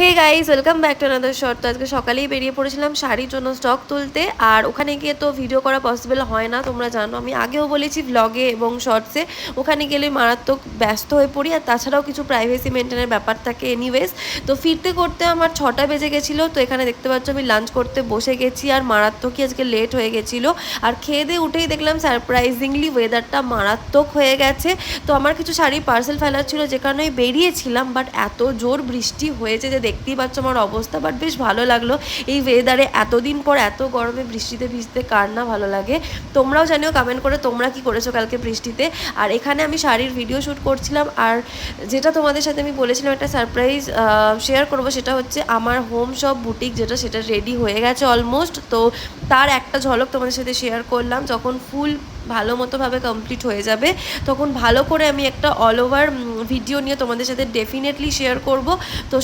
Hey guys welcome back to another short তো আজকে সকালেই বেরিয়ে পড়েছিলাম শাড়ির জন্য স্টক তুলতে। আর ওখানে গিয়ে তো ভিডিও করা পসিবল হয় না, তোমরা জানো। আমি আগেও বলেছি ব্লগে এবং শর্টসে ওখানে গেলে মারাত্মক ব্যস্ত হয়ে পড়ি। আর তাছাড়াও কিছু প্রাইভেসি মেনটেনের ব্যাপার থাকে এনিওয়েজ তো ফিরতে করতে আমার ছটা বেজে গেছিল। তো এখানে দেখতে পাচ্ছ আমি লাঞ্চ করতে বসে গেছি। আর মারাত্মকই আজকে লেট হয়ে গেছিল। আর খেয়ে দিয়ে উঠেই দেখলাম সারপ্রাইজিংলি ওয়েদারটা মারাত্মক হয়ে গেছে। তো আমার কিছু শাড়ি পার্সেল ফেলার ছিল, যে কারণে বেরিয়েছিলাম। বাট এত জোর বৃষ্টি হয়েছে যে দেখতেই পাচ্ছ আমার অবস্থা বাট বেশ ভালো লাগল। এই ওয়েদারে এতদিন পর এত গরমে বৃষ্টিতে ভিজতে কার না ভালো লাগে। তোমরাও জানিও কমেন্ট করে তোমরা কি করেছ কালকে বৃষ্টিতে। আর এখানে আমি শাড়ির ভিডিও শ্যুট করছিলাম, আর যেটা তোমাদের সাথে আমি বলেছিলাম একটা সারপ্রাইজ শেয়ার করব, সেটা হচ্ছে আমার হোম শপ বুটিক যেটা, সেটা রেডি হয়ে গেছে অলমোস্ট তো তার একটা ঝলক তোমাদের সাথে শেয়ার করলাম, যখন ফুল ভালো মতোভাবে কমপ্লিট হয়ে যাবে, তখন ভালো করে আমি একটা অল ওভার ভিডিও নিয়ে তোমাদের সাথে ডেফিনেটলি শেয়ার করব। তো